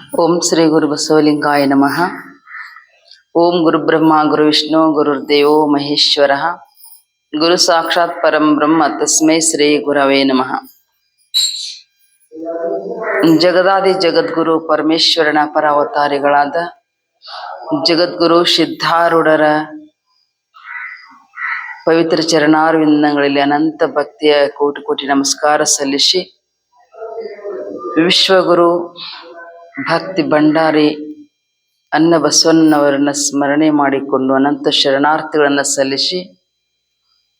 ಓಂ ಶ್ರೀ ಗುರು ಬಸವಲಿಂಗಾಯ ನಮಃ. ಓಂ ಗುರು ಬ್ರಹ್ಮ, ಗುರು ವಿಷ್ಣು ಗುರುರ್ದೇವೋ ಮಹೇಶ್ವರ. ಗುರು ಸಾಕ್ಷಾತ್ ಪರಂ ಬ್ರಹ್ಮ, ತಸ್ಮೈ ಶ್ರೀ ಗುರವೇ ನಮಃ. ಜಗದಾದಿ ಜಗದ್ಗುರು ಪರಮೇಶ್ವರನ ಪರಾವತಾರಿಗಳಾದ ಜಗದ್ಗುರು ಸಿದ್ಧಾರೂಢರ ಪವಿತ್ರ ಚರಣಾರ್ವಿಂದಗಳಲ್ಲಿ ಅನಂತ ಭಕ್ತಿಯ ಕೋಟಿ ಕೋಟಿ ನಮಸ್ಕಾರ ಸಲ್ಲಿಸಿ ವಿಶ್ವಗುರು ಭಕ್ತಿ ಭಂಡಾರಿ ಅನ್ನ ಬಸವಣ್ಣನವರನ್ನ ಸ್ಮರಣೆ ಮಾಡಿಕೊಂಡು ಅನಂತ ಶರಣಾರ್ಥಿಗಳನ್ನು ಸಲ್ಲಿಸಿ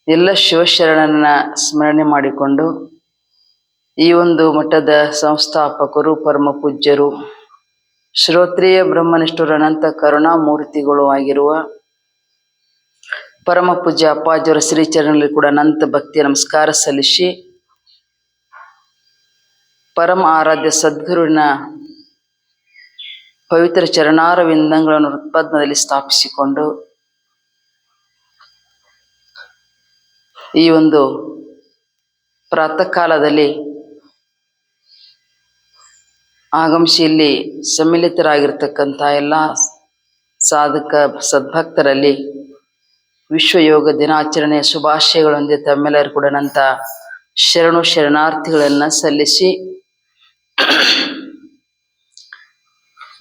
ಎಲ್ಲ ಶಿವಶರಣನ ಸ್ಮರಣೆ ಮಾಡಿಕೊಂಡು ಈ ಒಂದು ಮಠದ ಸಂಸ್ಥಾಪಕರು, ಪರಮ ಪೂಜ್ಯರು, ಶ್ರೋತ್ರಿಯ ಬ್ರಹ್ಮನಿಷ್ಠರು, ಅನಂತ ಕರುಣಾಮೂರ್ತಿಗಳು ಆಗಿರುವ ಪರಮ ಪೂಜ್ಯ ಅಪ್ಪಾಜಿಯವರ ಶ್ರೀಚರಣಲ್ಲಿ ಕೂಡ ಅನಂತ ಭಕ್ತಿಯ ನಮಸ್ಕಾರ ಸಲ್ಲಿಸಿ ಪರಮ ಆರಾಧ್ಯ ಸದ್ಗುರುವಿನ ಪವಿತ್ರ ಚರಣಾರವಿಂದಗಳನ್ನು ಹೃತ್ಪದ್ಮದಲ್ಲಿ ಸ್ಥಾಪಿಸಿಕೊಂಡು ಈ ಒಂದು ಪ್ರಾತಃ ಕಾಲದಲ್ಲಿ ಆಗಮಿಸಿ ಇಲ್ಲಿ ಸಮ್ಮಿಲಿತರಾಗಿರ್ತಕ್ಕಂಥ ಎಲ್ಲ ಸಾಧಕ ಸದ್ಭಕ್ತರಲ್ಲಿ ವಿಶ್ವ ಯೋಗ ದಿನಾಚರಣೆಯ ಶುಭಾಶಯಗಳೊಂದಿಗೆ ತಮ್ಮೆಲ್ಲರೂ ಕೂಡ ನಂತ ಶರಣು ಶರಣಾರ್ಥಿಗಳನ್ನು ಸಲ್ಲಿಸಿ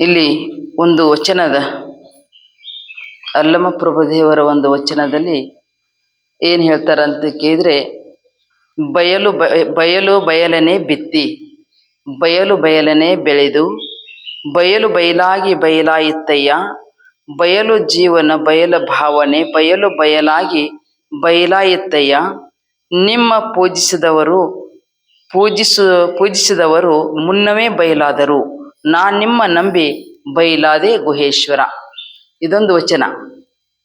ಇಲ್ಲಿ ಒಂದು ವಚನದ ಅಲ್ಲಮ ಪ್ರಭುದೇವರ ಒಂದು ವಚನದಲ್ಲಿ ಏನು ಹೇಳ್ತಾರಂತ ಕೇಳಿದ್ರೆ, ಬಯಲು ಬಯಲು ಬಯಲನೆ ಬಿತ್ತಿ, ಬಯಲು ಬಯಲನೆ ಬೆಳೆದು, ಬಯಲು ಬಯಲಾಗಿ ಬಯಲಾಯಿತಯ್ಯ ಬಯಲು ಜೀವನ ಬಯಲ ಭಾವನೆ, ಬಯಲು ಬಯಲಾಗಿ ಬಯಲಾಯಿತಯ್ಯ ನಿಮ್ಮ ಪೂಜಿಸಿದವರು, ಪೂಜಿಸು, ಪೂಜಿಸಿದವರು ಮುನ್ನವೇ ಬಯಲಾದರು. ನಾ ನಿಮ್ಮ ನಂಬಿ ಬೈಲಾದೆ ಗುಹೇಶ್ವರ. ಇದೊಂದು ವಚನ.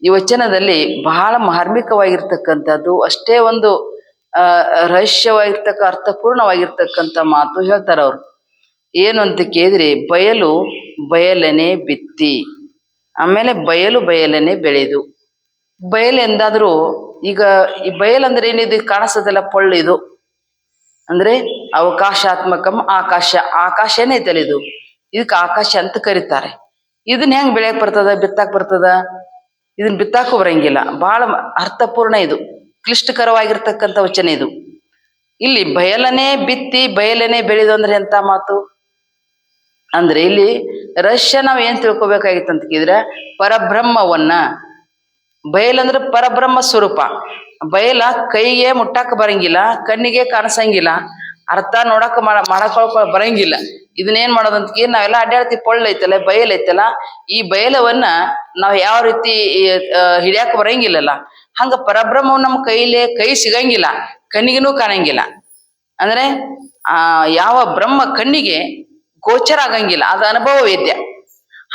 ಈ ವಚನದಲ್ಲಿ ಬಹಳ ಮಾರ್ಮಿಕವಾಗಿರ್ತಕ್ಕಂಥದ್ದು, ಅಷ್ಟೇ ಒಂದು ರಹಸ್ಯವಾಗಿರ್ತಕ್ಕ, ಅರ್ಥಪೂರ್ಣವಾಗಿರ್ತಕ್ಕಂಥ ಮಾತು ಹೇಳ್ತಾರೆ ಅವರು. ಏನು ಅಂತ ಕೇಳಿದ್ರೆ, ಬಯಲು ಬಯಲನೆ ಬಿತ್ತಿ. ಆಮೇಲೆ ಬಯಲು ಬಯಲನೆ ಬೆಳೆದು. ಬಯಲು ಎಂದಾದರೂ, ಈಗ ಈ ಬಯಲಂದ್ರೆ ಏನಿದು? ಕಾಣಿಸ್ತದಲ್ಲ ಪೊಳ್ಳಿದು ಅಂದ್ರೆ ಅವಕಾಶಾತ್ಮಕಂ ಆಕಾಶ. ಆಕಾಶನೇ ತಲೆದು ಇದಕ್ಕೆ ಆಕಾಶ ಅಂತ ಕರೀತಾರೆ. ಇದನ್ನ ಹೆಂಗ್ ಬೆಳೆಯಕ್ ಬರ್ತದ, ಬಿತ್ತಾಕ್ ಬರ್ತದ? ಇದನ್ನ ಬಿತ್ತಾಕು ಬರಂಗಿಲ್ಲ. ಬಹಳ ಅರ್ಥಪೂರ್ಣ ಇದು. ಕ್ಲಿಷ್ಟಕರವಾಗಿರ್ತಕ್ಕಂಥ ವಚನ ಇದು. ಇಲ್ಲಿ ಬಯಲನೆ ಬಿತ್ತಿ, ಬಯಲನೆ ಬೆಳೆದು ಅಂದ್ರೆ ಎಂತ ಮಾತು? ಅಂದ್ರೆ ಇಲ್ಲಿ ರಷ್ಯ ನಾವ್ ಏನ್ ತಿಳ್ಕೊಬೇಕಾಗಿತ್ತು ಅಂತ ಕೇಳಿದ್ರೆ, ಪರಬ್ರಹ್ಮವನ್ನ. ಬಯಲಂದ್ರೆ ಪರಬ್ರಹ್ಮ ಸ್ವರೂಪ. ಬಯಲ ಕೈಗೆ ಮುಟ್ಟಾಕ ಬರಂಗಿಲ್ಲ, ಕಣ್ಣಿಗೆ ಕಾಣಿಸಂಗಿಲ್ಲ, ಅರ್ಥ ನೋಡಕ್ ಮಾಡ ಮಾಡಕೊಳಕ ಬರಂಗಿಲ್ಲ. ಇದನ್ನೇನ್ ಮಾಡೋದಂತ ಕೇಳಿ ನಾವೆಲ್ಲ ಅಡ್ಡಾಡ್ತಿ ಪೊಳ್ಳ ಐತಲ್ಲ ಬಯಲ್ ಐತಲ್ಲ ಈ ಬಯಲವನ್ನ ನಾವ್ ಯಾವ ರೀತಿ ಹಿಡಿಯಾಕ ಬರಂಗಿಲ್ಲಲ್ಲ. ಹಂಗ ಪರಬ್ರಹ್ಮ ನಮ್ಮ ಕೈಲೇ ಕೈ ಸಿಗಂಗಿಲ್ಲ, ಕಣ್ಣಿಗೆನೂ ಕಾಣಂಗಿಲ್ಲ. ಅಂದ್ರೆ, ಆ, ಯಾವ ಬ್ರಹ್ಮ ಕಣ್ಣಿಗೆ ಗೋಚರ ಆಗಂಗಿಲ್ಲ, ಅದು ಅನುಭವ ವೇದ್ಯ.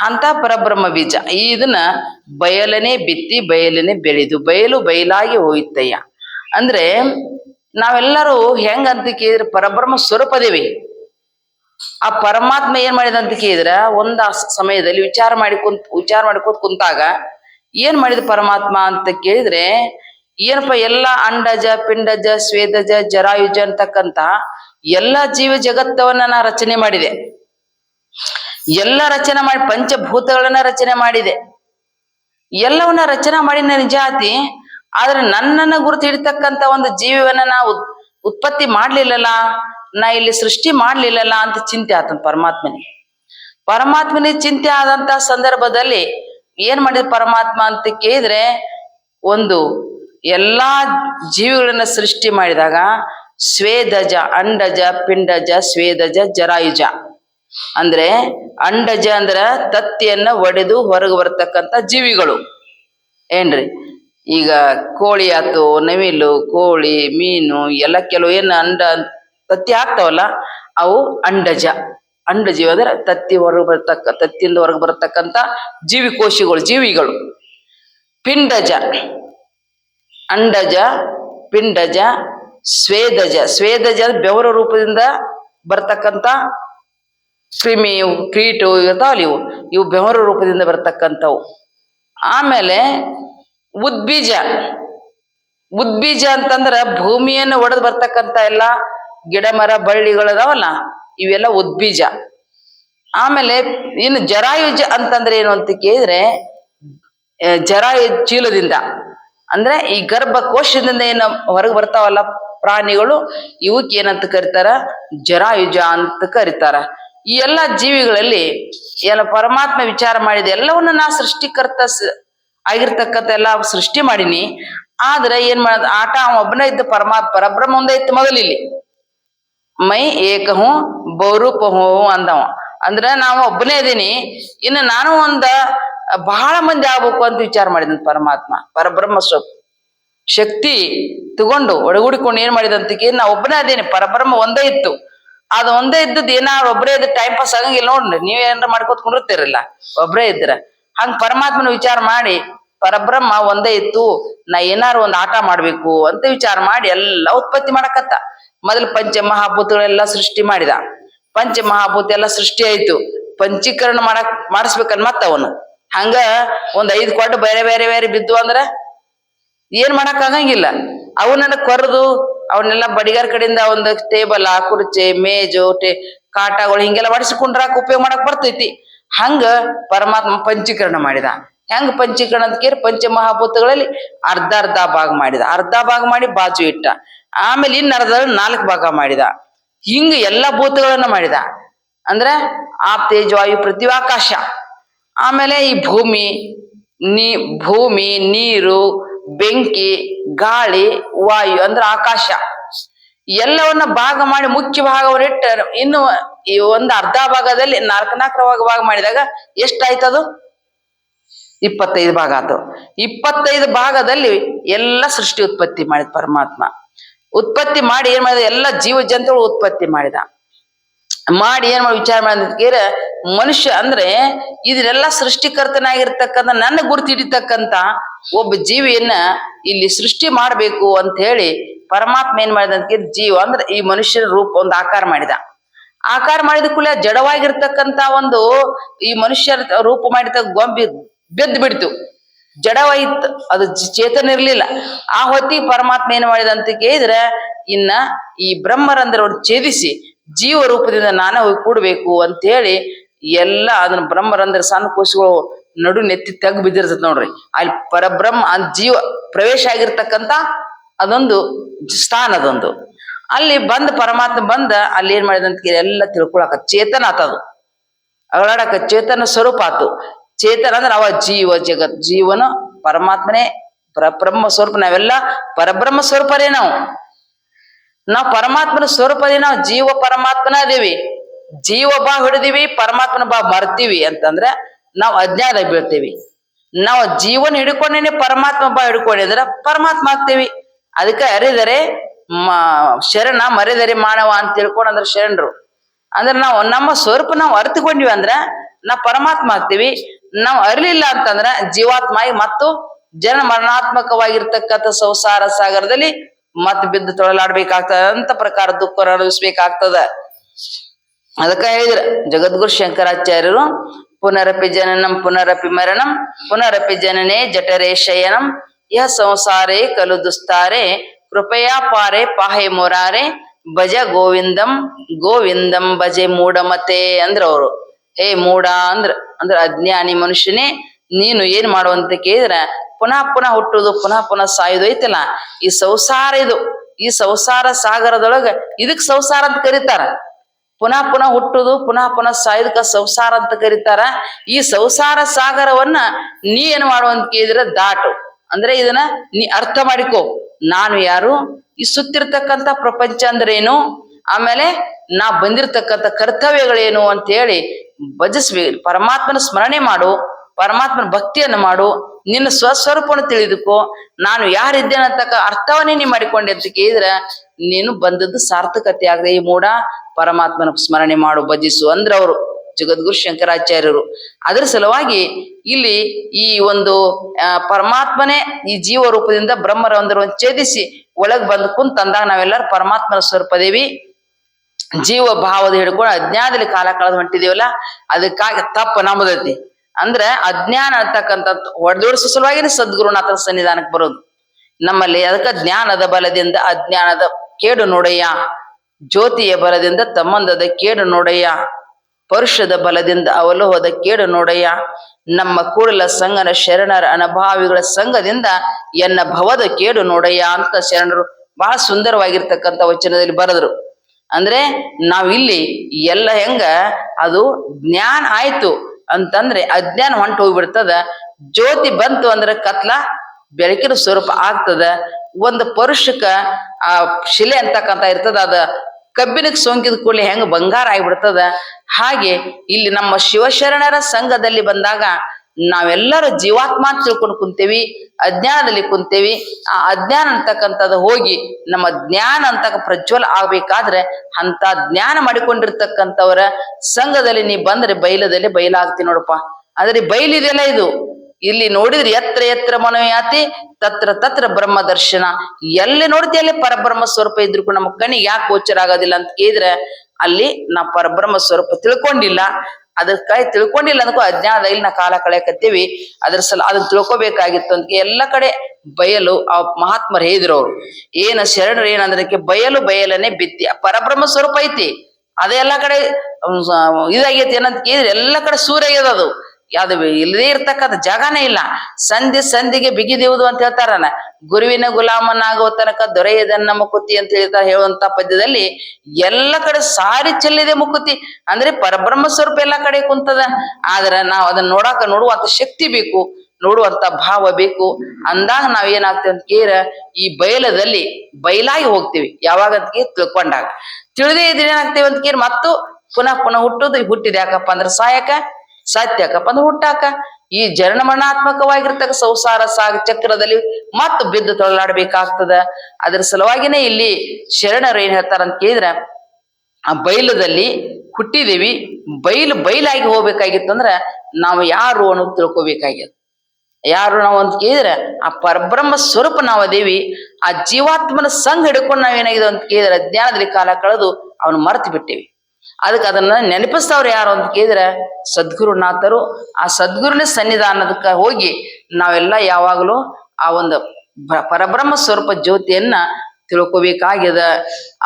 ಅಂತ ಪರಬ್ರಹ್ಮ ಬೀಜ ಈ ಇದನ್ನ ಬಯಲನೆ ಬಿತ್ತಿ, ಬಯಲನೆ ಬೆಳೆದು, ಬಯಲು ಬಯಲಾಗಿ ಹೋಯ್ತಯ್ಯ. ಅಂದ್ರೆ, ನಾವೆಲ್ಲರೂ ಹೆಂಗ್ ಅಂತ ಕೇಳಿದ್ರೆ ಪರಬ್ರಹ್ಮ ಸ್ವರೂಪದೇವಿ. ಆ ಪರಮಾತ್ಮ ಏನ್ ಮಾಡಿದ ಅಂತ ಕೇಳಿದ್ರ, ಒಂದ ಸಮಯದಲ್ಲಿ ವಿಚಾರ ಮಾಡಿ ಕುಂತ್, ವಿಚಾರ ಮಾಡ್ಕೋತ ಕುಂತಾಗ, ಏನ್ ಮಾಡಿದ ಪರಮಾತ್ಮ ಅಂತ ಕೇಳಿದ್ರೆ, ಏನಪ್ಪ ಎಲ್ಲ ಅಂಡಜ, ಪಿಂಡಜ, ಸ್ವೇದಜ, ಜರಾಯುಜ ಅಂತಕ್ಕಂತ ಎಲ್ಲ ಜೀವ ಜಗತ್ತವನ್ನ ನಾ ರಚನೆ ಮಾಡಿದೆ. ಎಲ್ಲ ರಚನೆ ಮಾಡಿ, ಪಂಚಭೂತಗಳನ್ನ ರಚನೆ ಮಾಡಿದೆ. ಎಲ್ಲವನ್ನ ರಚನೆ ಮಾಡಿ ನನ್ನ ಜಾತಿ, ಆದ್ರೆ ನನ್ನನ್ನ ಗುರುತು ಒಂದು ಜೀವವನ್ನ ನಾವು ಉತ್- ಉತ್ಪತ್ತಿ ಮಾಡ್ಲಿಲ್ಲಲ್ಲ ನಾ ಇಲ್ಲಿ ಸೃಷ್ಟಿ ಮಾಡ್ಲಿಲ್ಲಲ್ಲ ಅಂತ ಚಿಂತೆ ಆತನ ಪರಮಾತ್ಮನಿ ಪರಮಾತ್ಮನಿಗೆ ಚಿಂತೆ ಆದಂತ ಸಂದರ್ಭದಲ್ಲಿ ಏನ್ ಮಾಡಿದ ಪರಮಾತ್ಮ ಅಂತ ಕೇಳಿದ್ರೆ, ಒಂದು ಎಲ್ಲಾ ಜೀವಿಗಳನ್ನ ಸೃಷ್ಟಿ ಮಾಡಿದಾಗ ಸ್ವೇದಜ, ಅಂಡಜ, ಪಿಂಡಜ, ಸ್ವೇದಜ, ಜರಾಯುಜ. ಅಂದ್ರೆ ಅಂಡಜ ಅಂದ್ರ ತತ್ತಿಯನ್ನ ಒಡೆದು ಹೊರಗೆ ಬರ್ತಕ್ಕಂಥ ಜೀವಿಗಳು. ಏನ್ರಿ? ಈಗ ಕೋಳಿ ಆತು, ನವಿಲು, ಕೋಳಿ, ಮೀನು, ಎಲ್ಲ ಕೆಲವು ಏನು ಅಂಡ ತತ್ತಿ ಆಗ್ತಾವಲ್ಲ, ಅವು ಅಂಡಜ. ಅಂಡಜೀವ ಅಂದ್ರೆ ತತ್ತಿ ಹೊರಗೆ ಬರ್ತಕ್ಕ, ತತ್ತಿಯಿಂದ ಹೊರಗೆ ಬರತಕ್ಕಂಥ ಜೀವಿಕೋಶಿಗಳು, ಜೀವಿಗಳು. ಪಿಂಡಜ. ಅಂಡಜ, ಪಿಂಡಜ, ಸ್ವೇದಜ. ಸ್ವೇದಜ ಬೆವರ ರೂಪದಿಂದ ಬರ್ತಕ್ಕಂಥ ಕ್ರಿಮಿ ಕ್ರೀಟು ಇರ್ತಾವಲ್ಲ ಇವು ಇವು ಬೆವರ ರೂಪದಿಂದ ಬರ್ತಕ್ಕಂಥವು. ಆಮೇಲೆ ಉದ್ಬೀಜ. ಉದ್ಬೀಜ ಅಂತಂದ್ರೆ ಭೂಮಿಯನ್ನು ಒಡೆದು ಬರ್ತಕ್ಕಂಥ ಎಲ್ಲ ಗಿಡ ಮರ ಬಳ್ಳಿಗಳು ಅದಾವಲ್ಲ, ಇವೆಲ್ಲ ಉದ್ಬೀಜ. ಆಮೇಲೆ ಇನ್ನು ಜರಾಯುಜ ಅಂತಂದ್ರೆ ಏನು ಅಂತ ಕೇಳಿದ್ರೆ ಜರಾಯು ಚೀಲದಿಂದ. ಅಂದ್ರೆ ಈ ಗರ್ಭಕೋಶದಿಂದ ಏನು ಹೊರಗೆ ಬರ್ತಾವಲ್ಲ ಪ್ರಾಣಿಗಳು, ಇವಕ್ಕೆ ಏನಂತ ಕರಿತಾರ? ಜರಾಯುಜ ಅಂತ ಕರಿತಾರ. ಈ ಎಲ್ಲ ಜೀವಿಗಳಲ್ಲಿ ಎಲ್ಲ ಪರಮಾತ್ಮ ವಿಚಾರ ಮಾಡಿದ ಎಲ್ಲವನ್ನ ನಾ ಸೃಷ್ಟಿಕರ್ತ ಆಗಿರ್ತಕ್ಕಂಥ ಎಲ್ಲ ಸೃಷ್ಟಿ ಮಾಡೀನಿ. ಆದ್ರೆ ಏನ್ ಮಾಡೋದು ಆಟ ಒಬ್ಬನೇ ಇದ್ದ ಪರಮಾತ್ಮ ಪರಬ್ರಹ್ಮ ಒಂದೇ ಇತ್ತು ಮೊದಲಿಲ್ಲಿ. ಮೈ ಏಕಹು ಹೂ ಅಂದವ. ಅಂದ್ರ ನಾವು ಒಬ್ಬನೇ ಇದೀನಿ, ಇನ್ನು ನಾನು ಒಂದ ಬಹಳ ಮಂದಿ ಆಗ್ಬೇಕು ಅಂತ ವಿಚಾರ ಮಾಡಿದಂತ ಪರಮಾತ್ಮ ಪರಬ್ರಹ್ಮ ಶಕ್ತಿ ತಗೊಂಡು ಒಡಗೂಡಿಕೊಂಡು ಏನ್ ಮಾಡಿದಂತಕ್ಕೆ ನಾ ಒಬ್ಬನೇ ಅದೇನಿ ಪರಬ್ರಹ್ಮ ಒಂದೇ ಇತ್ತು. ಅದು ಒಂದೇ ಇದ್ದದ್ದು ಏನಾದ್ರು ಒಬ್ಬರೇ ಇದ್ದ ಟೈಮ್ ಪಾಸ್ ಆಗಂಗಿಲ್ಲ ನೋಡ್ರಿ, ನೀವ್ ಏನಾರ ಮಾಡ್ಕೋತ ಕುಂಡಿರ್ತೀರಲ್ಲ ಒಬ್ಬರೇ ಇದ್ರ. ಹಂಗ ಪರಮಾತ್ಮನ ವಿಚಾರ ಮಾಡಿ, ಪರಬ್ರಹ್ಮ ಒಂದೇ ಇತ್ತು, ನಾ ಏನಾರು ಒಂದ್ ಆಟ ಮಾಡ್ಬೇಕು ಅಂತ ವಿಚಾರ ಮಾಡಿ ಎಲ್ಲ ಉತ್ಪತ್ತಿ ಮಾಡಕತ್ತ. ಮೊದಲು ಪಂಚ ಮಹಾಭೂತಗಳೆಲ್ಲ ಸೃಷ್ಟಿ ಮಾಡಿದ. ಪಂಚ ಮಹಾಭೂತ ಎಲ್ಲ ಸೃಷ್ಟಿ ಆಯ್ತು. ಪಂಚೀಕರಣ ಮಾಡಕ್, ಮಾಡಿಸ್ಬೇಕನ್ ಮತ್ತ ಅವನು. ಹಂಗ ಒಂದ್ ಐದ್ ಕೊಟ್ಟು ಬೇರೆ ಬೇರೆ ಬೇರೆ ಬಿದ್ದು ಅಂದ್ರ ಏನ್ ಮಾಡಕ್ ಆಗಂಗಿಲ್ಲ. ಅವನನ್ನ ಕೊರದು, ಅವನ್ನೆಲ್ಲ ಬಡಿಗಾರ್ ಕಡೆಯಿಂದ ಒಂದು ಟೇಬಲ್ ಕುರ್ಚಿ, ಮೇಜು, ಟೇ, ಕಾಟಗಳು ಹಿಂಗೆಲ್ಲ ಮಾಡಿಸಿಕೊಂಡ್ರಾಕ ಉಪಯೋಗ ಮಾಡಕ್ ಬರ್ತೈತಿ. ಹಂಗ ಪರಮಾತ್ಮ ಪಂಚೀಕರಣ ಮಾಡಿದ. ಹೆಂಗ್ ಪಂಚೀಕರಣ ಅಂತ ಕೇಳಿ ಪಂಚಮಹಾಭೂತಗಳಲ್ಲಿ ಅರ್ಧ ಅರ್ಧ ಭಾಗ ಮಾಡಿದ. ಅರ್ಧ ಭಾಗ ಮಾಡಿ ಬಾಜು ಇಟ್ಟ. ಆಮೇಲೆ ಇನ್ನ ಅರ್ಧ ನಾಲ್ಕು ಭಾಗ ಮಾಡಿದ. ಹಿಂಗ ಎಲ್ಲ ಭೂತಗಳನ್ನ ಮಾಡಿದ. ಅಂದ್ರೆ ಆ ತೇಜ್ ವಾಯು ಪೃಥ್ವಿ ಆಕಾಶ. ಆಮೇಲೆ ಈ ಭೂಮಿ, ನೀ, ಭೂಮಿ, ನೀರು, ಬೆಂಕಿ, ಗಾಳಿ, ವಾಯು ಅಂದ್ರೆ ಆಕಾಶ. ಎಲ್ಲವನ್ನ ಭಾಗ ಮಾಡಿ ಮುಖ್ಯ ಭಾಗವನ್ನು ಇಟ್ಟ. ಇನ್ನು ಈ ಒಂದು ಅರ್ಧ ಭಾಗದಲ್ಲಿ ನಾಲ್ಕು ನಾಲ್ಕು ಭಾಗ ಭಾಗ ಮಾಡಿದಾಗ ಎಷ್ಟಾಯ್ತದು? ಇಪ್ಪತ್ತೈದು ಭಾಗ ಅದು ಇಪ್ಪತ್ತೈದು ಭಾಗದಲ್ಲಿ ಎಲ್ಲ ಸೃಷ್ಟಿ ಉತ್ಪತ್ತಿ ಮಾಡಿದ ಪರಮಾತ್ಮ. ಉತ್ಪತ್ತಿ ಮಾಡಿ ಏನ್ ಮಾಡಿದ? ಎಲ್ಲ ಜೀವ ಜಂತುಗಳು ಉತ್ಪತ್ತಿ ಮಾಡಿದ. ಮಾಡಿ ಏನ್ ಮಾಡಿ ವಿಚಾರ ಮಾಡಿದ್ರೆ ಮನುಷ್ಯ ಅಂದ್ರೆ ಇದನ್ನೆಲ್ಲ ಸೃಷ್ಟಿಕರ್ತನಾಗಿರ್ತಕ್ಕಂಥ, ನನ್ನ ಗುರುತಿಡಿತಕ್ಕಂತ ಒಬ್ಬ ಜೀವಿಯನ್ನ ಇಲ್ಲಿ ಸೃಷ್ಟಿ ಮಾಡಬೇಕು ಅಂತ ಹೇಳಿ ಪರಮಾತ್ಮ ಏನ್ ಮಾಡಿದ ಜೀವ ಅಂದ್ರೆ ಈ ಮನುಷ್ಯನ ರೂಪ ಒಂದು ಆಕಾರ ಮಾಡಿದ. ಆಕಾರ ಮಾಡಿದ ಕೂಡಲೇ ಜಡವಾಗಿರ್ತಕ್ಕಂತ ಒಂದು ಈ ಮನುಷ್ಯರ ರೂಪ ಮಾಡಿದ ಗೊಂಬಿ ಬೆದ್ದು ಬಿಡ್ತು. ಜಡವಾಯಿತು. ಅದು ಚೇತನ ಇರ್ಲಿಲ್ಲ. ಆ ಹೊತ್ತಿಗೆ ಪರಮಾತ್ಮ ಏನ್ ಮಾಡಿದ ಅಂತ ಕೇಳಿದ್ರೆ, ಇನ್ನ ಈ ಬ್ರಹ್ಮರಂಧ್ರವನ್ನು ಛೇದಿಸಿ ಜೀವ ರೂಪದಿಂದ ನಾನೇ ಹೋಗಿ ಕೂಡಬೇಕು ಅಂತ ಹೇಳಿ ಎಲ್ಲ ಅದನ್ನ ಬ್ರಹ್ಮರಂದ್ರ ಸಣ್ಣ ಕೋಶಗಳು ನಡು ನೆತ್ತಿ ತೆಗ್ ಬಿದ್ದಿರ್ತದೆ ನೋಡ್ರಿ. ಅಲ್ಲಿ ಪರಬ್ರಹ್ಮ ಜೀವ ಪ್ರವೇಶ ಆಗಿರ್ತಕ್ಕಂತ ಅದೊಂದು ಸ್ಥಾನ ಅದೊಂದು. ಅಲ್ಲಿ ಬಂದ ಪರಮಾತ್ಮ ಬಂದ, ಅಲ್ಲಿ ಏನ್ ಮಾಡಿದಂತ ಎಲ್ಲ ತಿಳ್ಕೊಳಕ ಚೇತನ ಆತದು ಅಗಳಾಡಕ ಚೇತನ ಸ್ವರೂಪ ಆತು. ಚೇತನ ಅಂದ್ರೆ ಅವ ಜೀವ ಜಗತ್. ಜೀವನ ಪರಮಾತ್ಮನೇ ಪರಬ್ರಹ್ಮ ಸ್ವರೂಪ. ನಾವೆಲ್ಲ ಪರಬ್ರಹ್ಮ ಸ್ವರೂಪರೇ ನಾವು. ನಾವು ಪರಮಾತ್ಮನ ಸ್ವರೂಪದೇ ನಾವು ಜೀವ ಪರಮಾತ್ಮನ ಅದೇವಿ ಜೀವ ಬಾ ಹಿಡಿದಿವಿ, ಪರಮಾತ್ಮನ ಬಾ ಮರ್ತೀವಿ ಅಂತಂದ್ರೆ ನಾವು ಅಜ್ಞಾನ ಬೀಳ್ತೀವಿ. ನಾವು ಜೀವನ ಹಿಡ್ಕೊಂಡೇನೆ ಪರಮಾತ್ಮ ಬಾ ಹಿಡ್ಕೊಂಡಿದ್ರೆ ಪರಮಾತ್ಮ ಆಗ್ತೀವಿ. ಅದಕ್ಕೆ ಅರಿದರೆ ಮ, ಶರಣ ಮರೆದರೆ ಮಾನವ ಅಂತ ತಿಳ್ಕೊಂಡು ಅಂದ್ರೆ ಶರಣರು. ಅಂದ್ರೆ ನಾವು ನಮ್ಮ ಸ್ವರೂಪ ನಾವು ಅರ್ತುಕೊಂಡಿವಿ ಅಂದ್ರೆ ನಾವು ಪರಮಾತ್ಮ ಆಗ್ತೀವಿ. ನಾವು ಅರಿಲಿಲ್ಲ ಅಂತಂದ್ರ ಜೀವಾತ್ಮವಾಗಿ ಮತ್ತು ಜನ ಮರಣಾತ್ಮಕವಾಗಿರ್ತಕ್ಕಂಥ ಸಂಸಾರ ಸಾಗರದಲ್ಲಿ ಮತ್ ಬಿದ್ದು ತೊಳಲಾಡ್ಬೇಕಾಗ್ತದ ಅಂತ ಪ್ರಕಾರ ದುಃಖ ಅನುಭವಿಸ್ಬೇಕಾಗ್ತದ. ಅದಕ್ಕ ಹೇಳಿದ್ರ ಜಗದ್ಗುರು ಶಂಕರಾಚಾರ್ಯರು, ಪುನರಪಿ ಜನನಂ ಪುನರಪಿ ಮರಣಂ, ಪುನರಪಿ ಜನನೇ ಜಠರೇ ಶಯನಂ ಯಹ ಸಂಸಾರೇ ಕಲು ದುಸ್ತಾರೆ, ಕೃಪಯಾ ಪಾರೆ ಪಾಹೆ ಮೊರಾರೆ, ಭಜ ಗೋವಿಂದಂ ಗೋವಿಂದಂ ಭಜೆ ಮೂಡಮತೆ ಅಂದ್ರ ಅವರು ಹೇ ಮೂಢ ಅಂದ್ರ ಅಂದ್ರ ಅಜ್ಞಾನಿ ಮನುಷ್ಯನೇ, ನೀನು ಏನ್ ಮಾಡುವಂತ ಕೇಳಿದ್ರ, ಪುನಃ ಪುನಃ ಹುಟ್ಟುದು ಪುನಃ ಪುನಃ ಸಾಯುದು ಐತಲ್ಲ? ಈ ಸಂಸಾರ ಇದು, ಈ ಸಂಸಾರ ಸಾಗರದೊಳಗ ಇದಕ್ ಸಂಸಾರ ಅಂತ ಕರೀತಾರ. ಪುನಃ ಪುನಃ ಹುಟ್ಟುದು ಪುನಃ ಪುನಃ ಸಾಯುದಕ್ಕ ಸಂಸಾರ ಅಂತ ಕರೀತಾರ. ಈ ಸಂಸಾರ ಸಾಗರವನ್ನ ನೀ ಏನ್ ಮಾಡುವಂತ ಕೇಳಿದ್ರೆ, ದಾಟು. ಅಂದ್ರೆ ಇದನ್ನ ನೀ ಅರ್ಥ ಮಾಡಿಕೋ. ನಾನು ಯಾರು? ಈ ಸುತ್ತಿರ್ತಕ್ಕಂಥ ಪ್ರಪಂಚ ಅಂದ್ರೆ ಏನು ಆಮೇಲೆ ನಾ ಬಂದಿರತಕ್ಕಂಥ ಕರ್ತವ್ಯಗಳೇನು ಅಂತ ಹೇಳಿ ಭಜಿಸ್ಬೇಕು ಪರಮಾತ್ಮನ ಸ್ಮರಣೆ ಮಾಡು, ಪರಮಾತ್ಮನ ಭಕ್ತಿಯನ್ನು ಮಾಡು, ನಿನ್ನ ಸ್ವಸ್ವರೂಪನ ತಿಳಿದುಕೋ, ನಾನು ಯಾರಿದ್ದೇನೆ ಅಂತಕ್ಕ ಅರ್ಥವನ್ನೇ ನೀ ಮಾಡಿಕೊಂಡೆ ಅಂತ ಕೇಳಿದ್ರೆ, ನೀನು ಬಂದದ್ದು ಸಾರ್ಥಕತೆ ಆಗದೆ. ಈ ಮೂಡ ಪರಮಾತ್ಮನ ಸ್ಮರಣೆ ಮಾಡು, ಭಜಿಸು ಅಂದ್ರೆ ಅವರು ಜಗದ್ಗುರು ಶಂಕರಾಚಾರ್ಯರು. ಅದರ ಸಲುವಾಗಿ ಇಲ್ಲಿ ಈ ಒಂದು ಪರಮಾತ್ಮನೇ ಈ ಜೀವ ರೂಪದಿಂದ ಬ್ರಹ್ಮರಂಧ್ರವನ್ನು ಛೇದಿಸಿ ಒಳಗ್ ಬಂದು ಕುಂತಂದಾಗ ನಾವೆಲ್ಲರೂ ಪರಮಾತ್ಮನ ಸ್ವರೂಪದೇವಿ ಜೀವ ಭಾವದ ಹಿಡ್ಕೊಂಡು ಅಜ್ಞಾನದಲ್ಲಿ ಕಾಲ ಕಳೆದು ಹೊಂಟಿದೀವಲ್ಲ, ಅದಕ್ಕಾಗಿ ತಪ್ಪ ನಮ್ಮದೈತಿ ಅಂದ್ರೆ ಅಜ್ಞಾನ ಅಂತಕ್ಕಂಥ ಹೊಡೆದೋಡಿಸೋ ಸಲುವಾಗಿ ಸದ್ಗುರುನಾಥನ ಸನ್ನಿಧಾನಕ್ಕೆ ಬರೋದು. ನಮ್ಮಲ್ಲಿ ಅದಕ್ಕೆ ಜ್ಞಾನದ ಬಲದಿಂದ ಅಜ್ಞಾನದ ಕೇಡು ನೋಡಯ್ಯ, ಜ್ಯೋತಿಯ ಬಲದಿಂದ ತಮ್ಮಂದದ ಕೇಡು ನೋಡಯ್ಯ, ಪರುಷದ ಬಲದಿಂದ ಅವಲೋಹದ ಹೋದ ಕೇಡು ನೋಡಯ್ಯ, ನಮ್ಮ ಕೂಡಲ ಸಂಘನ ಶರಣರ ಅನಭಾವಿಗಳ ಸಂಘದಿಂದ ಎನ್ನ ಭವದ ಕೇಡು ನೋಡಯ್ಯ ಅಂತ ಶರಣರು ಬಹಳ ಸುಂದರವಾಗಿರ್ತಕ್ಕಂಥ ವಚನದಲ್ಲಿ ಬರೆದ್ರು. ಅಂದ್ರೆ ನಾವಿಲ್ಲಿ ಎಲ್ಲ ಹೆಂಗ ಅದು ಜ್ಞಾನ ಆಯ್ತು ಅಂತಂದ್ರೆ ಅಜ್ಞಾನ ಹೊಂಟು ಹೋಗ್ಬಿಡ್ತದ. ಜ್ಯೋತಿ ಬಂತು ಅಂದ್ರೆ ಕತ್ಲ ಬೆಳಕಿನ ಸ್ವರೂಪ ಆಗ್ತದ. ಒಂದು ಪರುಷಕ ಆ ಶಿಲೆ ಅಂತಕ್ಕಂಥ ಇರ್ತದ, ಅದ ಕಬ್ಬಿನಕ್ಕೆ ಸೋಂಕಿದ ಕೂಡಲೇ ಹೆಂಗ ಬಂಗಾರ ಆಗಿಬಿಡ್ತದ. ಹಾಗೆ ಇಲ್ಲಿ ನಮ್ಮ ಶಿವಶರಣರ ಸಂಘದಲ್ಲಿ ಬಂದಾಗ ನಾವೆಲ್ಲರೂ ಜೀವಾತ್ಮ ತಿಳ್ಕೊಂಡು ಕುಂತೇವಿ, ಅಜ್ಞಾನದಲ್ಲಿ ಕುಂತೇವಿ, ಆ ಅಜ್ಞಾನ ಅಂತಕ್ಕಂಥದ್ದು ಹೋಗಿ ನಮ್ಮ ಜ್ಞಾನ ಅಂತ ಪ್ರಜ್ವಲ ಆಗ್ಬೇಕಾದ್ರೆ ಅಂತ ಜ್ಞಾನ ಮಾಡಿಕೊಂಡಿರ್ತಕ್ಕಂಥವ್ರ ಸಂಘದಲ್ಲಿ ನೀ ಬಂದ್ರೆ ಬೈಲದಲ್ಲಿ ಬೈಲಾಗ್ತಿ ನೋಡಪ್ಪ. ಆದ್ರೆ ಬೈಲಿದೆಯಲ್ಲ ಇದು. ಇಲ್ಲಿ ನೋಡಿದ್ರೆ ಎತ್ರ ಎತ್ರ ಮನೋಯಾತಿ, ತತ್ರ ತತ್ರ ಬ್ರಹ್ಮ ದರ್ಶನ. ಎಲ್ಲಿ ನೋಡ್ತಿ ಅಲ್ಲಿ ಪರಬ್ರಹ್ಮ ಸ್ವರೂಪ ಇದ್ರು ನಮ್ಮ ಕಣ್ಣಿಗೆ ಯಾಕೆ ಗೋಚರ ಆಗೋದಿಲ್ಲ ಅಂತ ಕೇಳಿದ್ರೆ ಅಲ್ಲಿ ನಾ ಪರಬ್ರಹ್ಮ ಸ್ವರೂಪ ತಿಳ್ಕೊಂಡಿಲ್ಲ. ಅದಕ್ಕಾಗಿ ತಿಳ್ಕೊಂಡಿಲ್ಲ ಅದಕ್ಕೂ ಅಜ್ಞಾನದಲ್ಲಿ ನಾ ಕಾಲ ಕಳೆಯಕತ್ತೀವಿ. ಅದ್ರ ಸಲ ಅದನ್ನ ತಿಳ್ಕೊಬೇಕಾಗಿತ್ತು ಅಂತ ಎಲ್ಲ ಕಡೆ ಬಯಲು ಆ ಮಹಾತ್ಮರು ಹೇಳಿದ್ರು ಏನ ಶರಣರು ಏನಂದ್ರಕ್ಕೆ ಬಯಲು ಬಯಲನೆ ಬಿತ್ತಿ. ಪರಬ್ರಹ್ಮ ಸ್ವರೂಪ ಐತಿ. ಅದೇ ಕಡೆ ಇದಾಗೈತಿ ಏನಂತ ಕೇಳಿದ್ರೆ ಎಲ್ಲ ಕಡೆ ಸೂರ್ಯ ಅದು. ಅದು ಇಲ್ಲದೇ ಇರ್ತಕ್ಕಂಥ ಜಾಗನೇ ಇಲ್ಲ. ಸಂಧಿ ಸಂಧಿಗೆ ಬಿಗಿದಿವುದು ಅಂತ ಹೇಳ್ತಾರನ ಗುರುವಿನ ಗುಲಾಮನಾಗುವ ತನಕ ದೊರೆಯದನ್ನ ಮುಕುತಿ ಅಂತ ಹೇಳ್ತಾ ಹೇಳುವಂತ ಪದ್ಯದಲ್ಲಿ ಎಲ್ಲ ಕಡೆ ಸಾರಿ ಚೆಲ್ಲಿದೆ ಮುಕುತಿ. ಅಂದ್ರೆ ಪರಬ್ರಹ್ಮ ಸ್ವರೂಪ ಎಲ್ಲ ಕಡೆ ಕುಂತದ. ಆದ್ರೆ ನಾವು ಅದನ್ನ ನೋಡಾಕ ನೋಡುವಂತ ಶಕ್ತಿ ಬೇಕು, ನೋಡುವಂತ ಭಾವ ಬೇಕು. ಅಂದಾಗ ನಾವ್ ಏನಾಗ್ತೇವೆ ಅಂತ ಕೇರ ಈ ಬಯಲದಲ್ಲಿ ಬಯಲಾಗಿ ಹೋಗ್ತೀವಿ. ಯಾವಾಗ ಅಂತ ಕೇರ್ ತಿಳ್ಕೊಂಡಾಗ. ತಿಳಿದೇ ಇದ್ರೆ ಏನಾಗ್ತೇವೆ ಅಂತ ಕೇರ್ ಮತ್ತು ಪುನಃ ಪುನಃ ಹುಟ್ಟುದು ಹುಟ್ಟಿದ. ಯಾಕಪ್ಪ ಅಂದ್ರೆ ಸಾಯಕ ಸತ್ಯಕಪ್ಪ ಅಂದ್ರೆ ಹುಟ್ಟಾಕ. ಈ ಜರಣಮರಣಾತ್ಮಕವಾಗಿರ್ತಕ್ಕ ಸಂಸಾರ ಸಾಗ ಚಕ್ರದಲ್ಲಿ ಮತ್ತು ಬಿದ್ದು ತೊಳಲಾಡ್ಬೇಕಾಗ್ತದ ಅದ್ರ ಸಲುವಾಗಿನೇ ಇಲ್ಲಿ ಶರಣರು ಏನ್ ಹೇಳ್ತಾರಂತ ಕೇಳಿದ್ರ, ಆ ಬೈಲದಲ್ಲಿ ಹುಟ್ಟಿದೀವಿ ಬೈಲು ಬೈಲಾಗಿ ಹೋಗ್ಬೇಕಾಗಿತ್ತು ಅಂದ್ರ ನಾವು ಯಾರು ಅನ್ನೋದು ತಿಳ್ಕೊಬೇಕಾಗ್ಯದ. ಯಾರು ನಾವು ಅಂತ ಕೇಳಿದ್ರೆ, ಆ ಪರಬ್ರಹ್ಮ ಸ್ವರೂಪ ನಾವು ಆ ಜೀವಾತ್ಮನ ಸಂಘ ಹಿಡ್ಕೊಂಡು ನಾವೇನಾಗಿದೆ ಅಂತ ಕೇಳಿದ್ರೆ, ಜ್ಞಾನದಲ್ಲಿ ಕಾಲ ಕಳೆದು ಅವನು ಮರೆತು ಬಿಟ್ಟಿವಿ. ಅದಕ್ಕೆ ಅದನ್ನ ನೆನಪಿಸ್ತವ್ರು ಯಾರು ಅಂತ ಕೇಳಿದ್ರೆ ಸದ್ಗುರುನಾಥರು. ಆ ಸದ್ಗುರುನ ಸನ್ನಿಧಾನದಕ್ಕೆ ಹೋಗಿ ನಾವೆಲ್ಲ ಯಾವಾಗಲೂ ಆ ಒಂದು ಪರಬ್ರಹ್ಮ ಸ್ವರೂಪ ಜ್ಯೋತಿಯನ್ನ ತಿಳ್ಕೊಬೇಕಾಗ್ಯದ.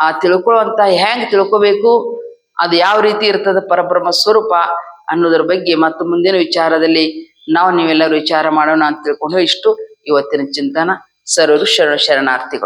ಆ ತಿಳ್ಕೊಳ್ಳುವಂತ ಹೆಂಗ್ ತಿಳ್ಕೊಬೇಕು, ಅದು ಯಾವ ರೀತಿ ಇರ್ತದ ಪರಬ್ರಹ್ಮ ಸ್ವರೂಪ ಅನ್ನೋದ್ರ ಬಗ್ಗೆ ಮತ್ತು ಮುಂದಿನ ವಿಚಾರದಲ್ಲಿ ನಾವು ನೀವೆಲ್ಲರೂ ವಿಚಾರ ಮಾಡೋಣ ಅಂತ ತಿಳ್ಕೊಂಡು ಇಷ್ಟು ಇವತ್ತಿನ ಚಿಂತನ. ಸರ್ವರು ಶರಣ ಶರಣಾರ್ಥಿಗಳು.